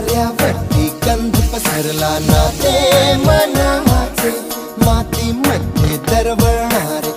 वाऱ्यावरती कंध पसरला ना ते मनाचे मातीमध्ये दरवळणारे